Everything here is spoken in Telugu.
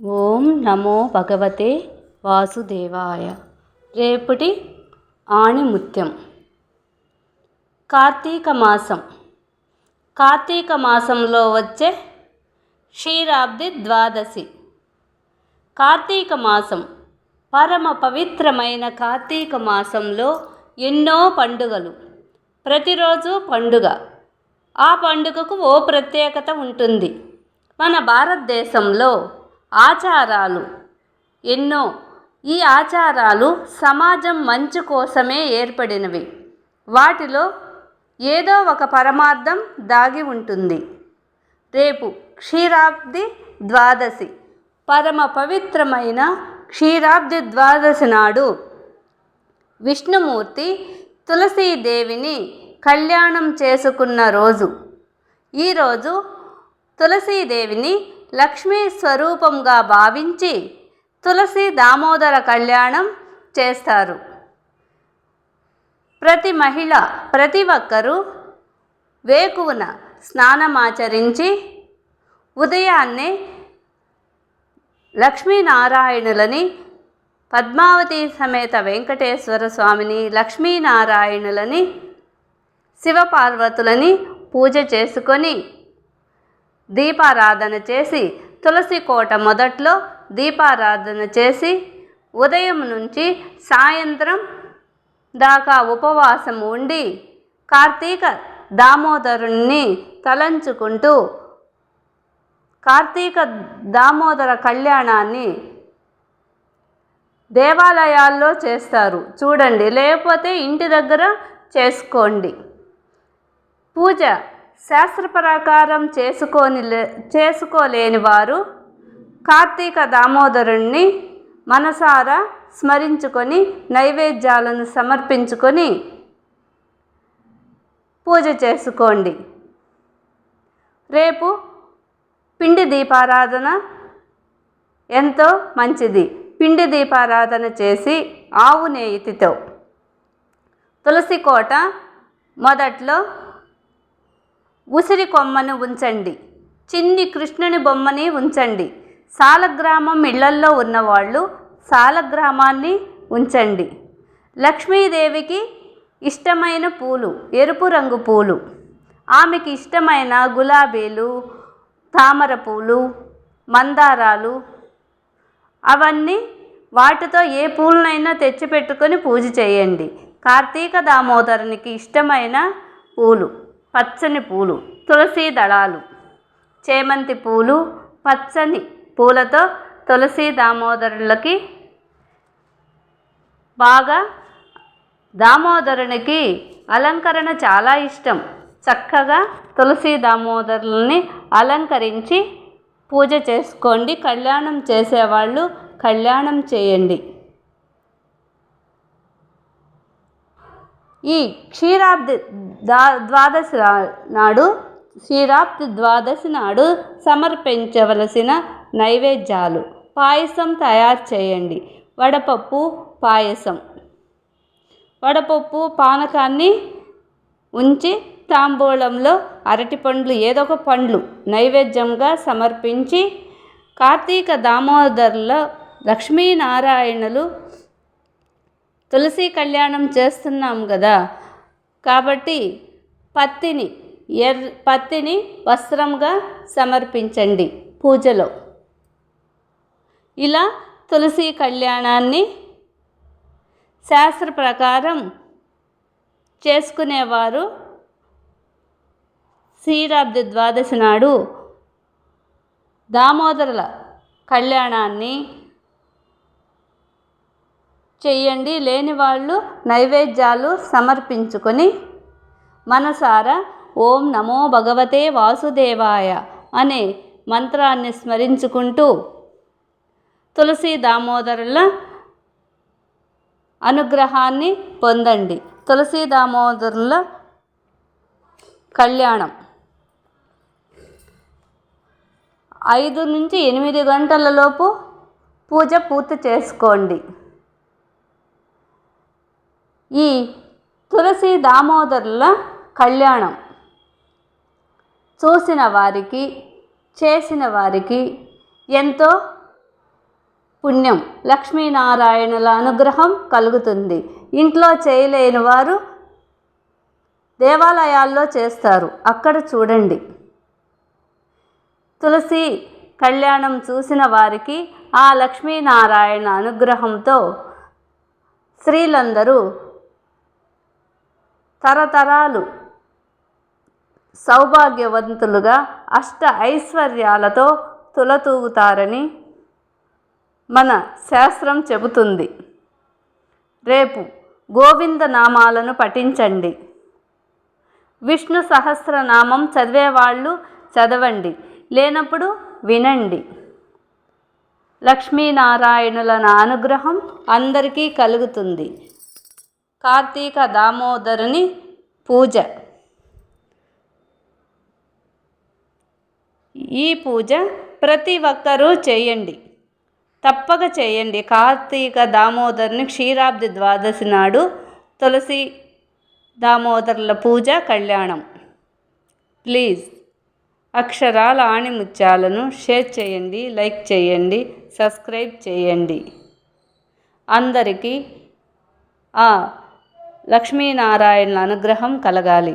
ఓం నమో భగవతే వాసుదేవాయ. రేపటి ఆణిముత్యం. కార్తీక మాసం. కార్తీక మాసంలో వచ్చే క్షీరాబ్ది ద్వాదశి. కార్తీక మాసం పరమ పవిత్రమైన కార్తీక మాసంలో ఎన్నో పండుగలు. ప్రతిరోజు పండుగ. ఆ పండుగకు ఓ ప్రత్యేకత ఉంటుంది. మన భారతదేశంలో ఆచారాలు. ఎన్నో. ఈ ఆచారాలు సమాజం మంచు కోసమే ఏర్పడినవి. వాటిలో ఏదో ఒక పరమార్థం దాగి ఉంటుంది. రేపు క్షీరాబ్ది ద్వాదశి. పరమ పవిత్రమైన క్షీరాబ్ది ద్వాదశి నాడు విష్ణుమూర్తి తులసీదేవిని కళ్యాణం చేసుకున్న రోజు. ఈరోజు తులసీదేవిని లక్ష్మీ స్వరూపంగా భావించి తులసి దామోదర కళ్యాణం చేస్తారు. ప్రతి మహిళ ప్రతి ఒక్కరూ వేకువన స్నానమాచరించి ఉదయాన్నే లక్ష్మీనారాయణులని పద్మావతి సమేత వెంకటేశ్వర స్వామిని లక్ష్మీనారాయణులని శివపార్వతులని పూజ చేసుకొని దీపారాధన చేసి తులసి కోట మొదట్లో దీపారాధన చేసి ఉదయం నుంచి సాయంత్రం దాకా ఉపవాసం ఉండి కార్తీక దామోదరుణ్ణి తలంచుకుంటూ కార్తీక దామోదర కళ్యాణాన్ని దేవాలయాల్లో చేస్తారు. చూడండి లేకపోతే ఇంటి దగ్గర చేసుకోండి. పూజ శాస్త్ర ప్రకారం చేసుకోని చేసుకోలేని వారు కార్తీక దామోదరుణ్ణి మనసారా స్మరించుకొని నైవేద్యాలను సమర్పించుకొని పూజ చేసుకోండి. రేపు పిండి దీపారాధన ఎంతో మంచిది. పిండి దీపారాధన చేసి ఆవు నేతితో తులసి కోట మొదట్లో ఉసిరి కొమ్మను ఉంచండి. చిన్ని కృష్ణుని బొమ్మని ఉంచండి. సాలగ్రామం ఇళ్ళల్లో ఉన్నవాళ్ళు సాలగ్రామాన్ని ఉంచండి. లక్ష్మీదేవికి ఇష్టమైన పూలు ఎరుపు రంగు పూలు. ఆమెకి ఇష్టమైన గులాబీలు తామర పూలు మందారాలు అవన్నీ వాటితో ఏ పూలనైనా తెచ్చిపెట్టుకొని పూజ చేయండి. కార్తీక దామోదరునికి ఇష్టమైన పూలు. పచ్చని పూలు తులసి దళాలు. చేమంతి పూలు పచ్చని పూలతో తులసి దామోదరులకి బాగా దామోదరునికి అలంకరణ చాలా ఇష్టం. చక్కగా తులసి దామోదరులని అలంకరించి పూజ చేసుకోండి. కళ్యాణం చేసేవాళ్ళు కళ్యాణం చేయండి. ఈ క్షీరాబ్ది దా ద్వాదశి నాడు క్షీరాబ్ది ద్వాదశి నాడు సమర్పించవలసిన నైవేద్యాలు. పాయసం తయారు చేయండి. వడపప్పు పాయసం. వడపప్పు పానకాన్ని ఉంచి తాంబూలంలో అరటిపండ్లు ఏదో ఒక పండ్లు నైవేద్యంగా సమర్పించి కార్తీక దామోదర్లో లక్ష్మీనారాయణలు తులసి కళ్యాణం చేస్తున్నాం కదా. కాబట్టి పత్తిని ఎర్ పత్తిని వస్త్రంగా సమర్పించండి పూజలో. ఇలా తులసి కళ్యాణాన్ని శాస్త్ర ప్రకారం చేసుకునేవారు శ్రీరాబ్ది ద్వాదశి నాడు దామోదరుల కళ్యాణాన్ని చెయ్యండి. లేని వాళ్ళు నైవేద్యాలు సమర్పించుకొని మనసారా ఓం నమో భగవతే వాసుదేవాయ అనే మంత్రాన్ని స్మరించుకుంటూ తులసి దామోదరుల అనుగ్రహాన్ని పొందండి. తులసి దామోదరుల కళ్యాణం ఐదు నుంచి ఎనిమిది గంటలలోపు పూజ పూర్తి చేసుకోండి. ఈ తులసి దామోదరుల కళ్యాణం. చూసిన వారికి చేసిన వారికి ఎంతో పుణ్యం. లక్ష్మీనారాయణుల అనుగ్రహం కలుగుతుంది. ఇంట్లో చేయలేని వారు దేవాలయాల్లో చేస్తారు. అక్కడ చూడండి. తులసి కళ్యాణం చూసిన వారికి ఆ లక్ష్మీనారాయణ అనుగ్రహంతో స్త్రీలందరూ తరతరాలు సౌభాగ్యవంతులుగా అష్ట ఐశ్వర్యాలతో తులతూగుతారని మన శాస్త్రం చెబుతుంది. రేపు గోవింద నామాలను పఠించండి. విష్ణు సహస్రనామం చదివేవాళ్ళు చదవండి. లేనప్పుడు వినండి. లక్ష్మీనారాయణుల నా అనుగ్రహం అందరికీ కలుగుతుంది. కార్తీక దామోదరుని పూజ. ఈ పూజ ప్రతి ఒక్కరూ చేయండి. తప్పక చేయండి. కార్తీక దామోదరుని క్షీరాబ్ది ద్వాదశి నాడు తులసి దామోదరుల పూజ కళ్యాణం. ప్లీజ్ అక్షరాల ఆణిముత్యాలను షేర్ చేయండి లైక్ చేయండి సబ్స్క్రైబ్ చేయండి. అందరికీ ఆ లక్ష్మీనారాయణుల అనుగ్రహం కలగాలి.